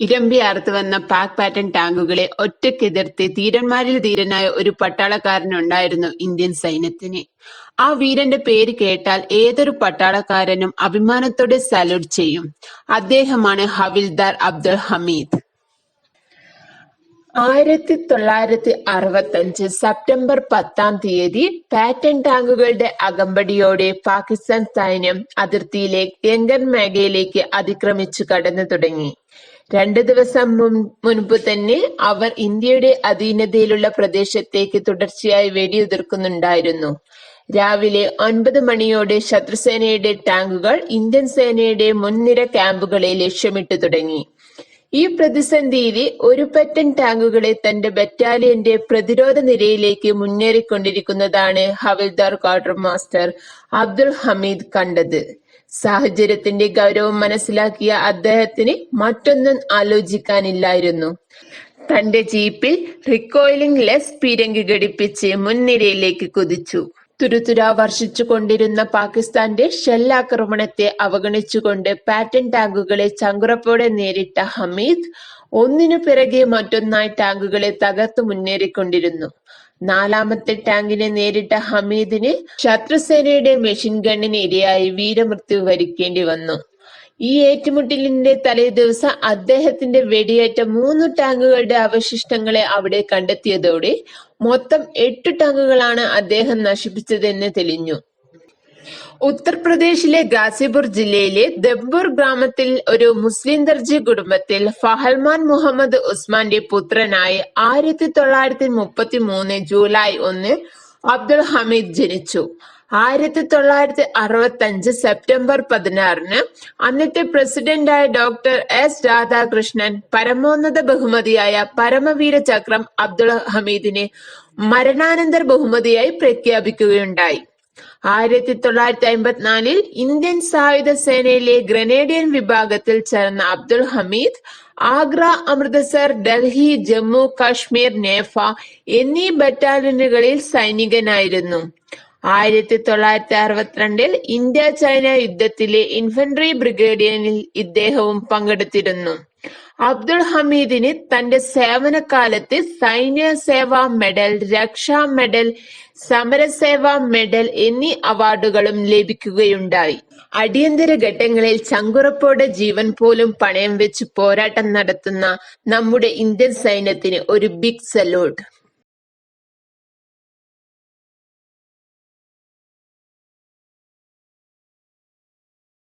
ഇരമ്പിയാർത്ത് വന്ന പാക് പാറ്റൺ ടാങ്കുകളെ ഒറ്റക്കെതിർത്ത് ധീരന്മാരിൽ ധീരനായ ഒരു പട്ടാളക്കാരനുണ്ടായിരുന്നു ഇന്ത്യൻ സൈന്യത്തിന്. ആ വീരന്റെ പേര് കേട്ടാൽ ഏതൊരു പട്ടാളക്കാരനും അഭിമാനത്തോടെ സല്യൂട്ട് ചെയ്യും. അദ്ദേഹമാണ് ഹവിൽദാർ അബ്ദുൾ ഹമീദ്. ആയിരത്തി തൊള്ളായിരത്തി അറുപത്തഞ്ച് സെപ്റ്റംബർ പത്താം തീയതി പാറ്റൺ ടാങ്കുകളുടെ അകമ്പടിയോടെ പാകിസ്ഥാൻ സൈന്യം അതിർത്തിയിലെ ഗംഗൻ മേഖലയിലേക്ക് അതിക്രമിച്ചു കടന്നു തുടങ്ങി. രണ്ടു ദിവസം മുൻപ് തന്നെ അവർ ഇന്ത്യയുടെ അധീനതയിലുള്ള പ്രദേശത്തേക്ക് തുടർച്ചയായി വെടിയുതിർക്കുന്നുണ്ടായിരുന്നു. രാവിലെ ഒൻപത് മണിയോടെ ശത്രുസേനയുടെ ടാങ്കുകൾ ഇന്ത്യൻ സേനയുടെ മുൻനിര ക്യാമ്പുകളെ ലക്ഷ്യമിട്ടു തുടങ്ങി. ഈ പ്രതിസന്ധിയിൽ ഒരു പറ്റൻ ടാങ്കുകളെ തന്റെ ബറ്റാലിയന്റെ പ്രതിരോധ നിരയിലേക്ക് മുന്നേറിക്കൊണ്ടിരിക്കുന്നതാണ് ഹവിൽദാർ ക്വാർട്ടർ മാസ്റ്റർ അബ്ദുൽ ഹമീദ് കണ്ടത്. സാഹചര്യത്തിന്റെ ഗൗരവം മനസ്സിലാക്കിയ അദ്ദേഹത്തിന് മറ്റൊന്നും ആലോചിക്കാനില്ലായിരുന്നു. തന്റെ ജീപ്പിൽ റിക്കോയിലിംഗ് ലെസ് പീരങ്കി ഘടിപ്പിച്ച് മുൻനിരയിലേക്ക് കുതിച്ചു. തുരുതുരാ വർഷിച്ചുകൊണ്ടിരുന്ന പാകിസ്താന്റെ ഷെല്ലാക്രമണത്തെ അവഗണിച്ചുകൊണ്ട് പാറ്റൻ ടാങ്കുകളെ ചങ്കുറപ്പോടെ നേരിട്ട ഹമീദ് ഒന്നിനു പിറകെ മറ്റൊന്നായി ടാങ്കുകളെ തകർത്തു മുന്നേറിക്കൊണ്ടിരുന്നു. നാലാമത്തെ ടാങ്കിനെ നേരിട്ട ഹമീദിന് ശത്രുസേനയുടെ മെഷീൻ ഗണ്ണിന് ഇരയായി വീരമൃത്യു വരിക്കേണ്ടി വന്നു. ഈ ഏറ്റുമുട്ടലിന്റെ തലേദിവസം അദ്ദേഹത്തിന്റെ വെടിയേറ്റ മൂന്ന് ടാങ്കുകളുടെ അവശിഷ്ടങ്ങളെ അവിടെ കണ്ടെത്തിയതോടെ മൊത്തം എട്ട് ടാങ്കുകളാണ് അദ്ദേഹം നശിപ്പിച്ചതെന്ന് തെളിഞ്ഞു. ഉത്തർപ്രദേശിലെ ഗാസിപൂർ ജില്ലയിലെ ദബ്ബൂർ ഗ്രാമത്തിൽ ഒരു മുസ്ലിം ദർജി കുടുംബത്തിൽ ഫഹൽമാൻ മുഹമ്മദ് ഉസ്മാന്റെ പുത്രനായി ആയിരത്തി തൊള്ളായിരത്തി മുപ്പത്തി മൂന്ന് ജൂലൈ ഒന്ന് അബ്ദുൾ ഹമീദ് ജനിച്ചു. ആയിരത്തി തൊള്ളായിരത്തി അറുപത്തി അഞ്ച് സെപ്റ്റംബർ പതിനാറിന് അന്നത്തെ പ്രസിഡന്റായ ഡോക്ടർ എസ് രാധാകൃഷ്ണൻ പരമോന്നത ബഹുമതിയായ പരമവീര ചക്രം അബ്ദുൾ ഹമീദിനെ മരണാനന്തര ബഹുമതിയായി പ്രഖ്യാപിക്കുകയുണ്ടായി. ആയിരത്തി തൊള്ളായിരത്തി അമ്പത്തിനാലിൽ ഇന്ത്യൻ സായുധ സേനയിലെ ഗ്രനേഡിയൻ വിഭാഗത്തിൽ ചേർന്ന അബ്ദുൾ ഹമീദ് ആഗ്ര, അമൃത്സർ ഡൽഹി, ജമ്മു കാശ്മീർ നേഫ എന്നീ ബറ്റാലിയനുകളിൽ സൈനികനായിരുന്നു. ആയിരത്തി തൊള്ളായിരത്തി അറുപത്തിരണ്ടിൽ ഇന്ത്യ ചൈന യുദ്ധത്തിലെ ഇൻഫൻട്രി ബ്രിഗേഡിയനിൽ ഇദ്ദേഹവും പങ്കെടുത്തിരുന്നു. അബ്ദുൾ ഹമീദിന് തന്റെ സേവനകാലത്ത് Sainya Seva medal, Raksha medal, Samar Seva medal എന്നീ അവാർഡുകളും ലഭിക്കുകയുണ്ടായി. അടിയന്തര ഘട്ടങ്ങളിൽ ചങ്കുറപ്പോടെ ജീവൻ പോലും പണയം വെച്ച് പോരാട്ടം നടത്തുന്ന നമ്മുടെ ഇന്ത്യൻ സൈന്യത്തിന് ഒരു ബിഗ് സല്യൂട്ട്.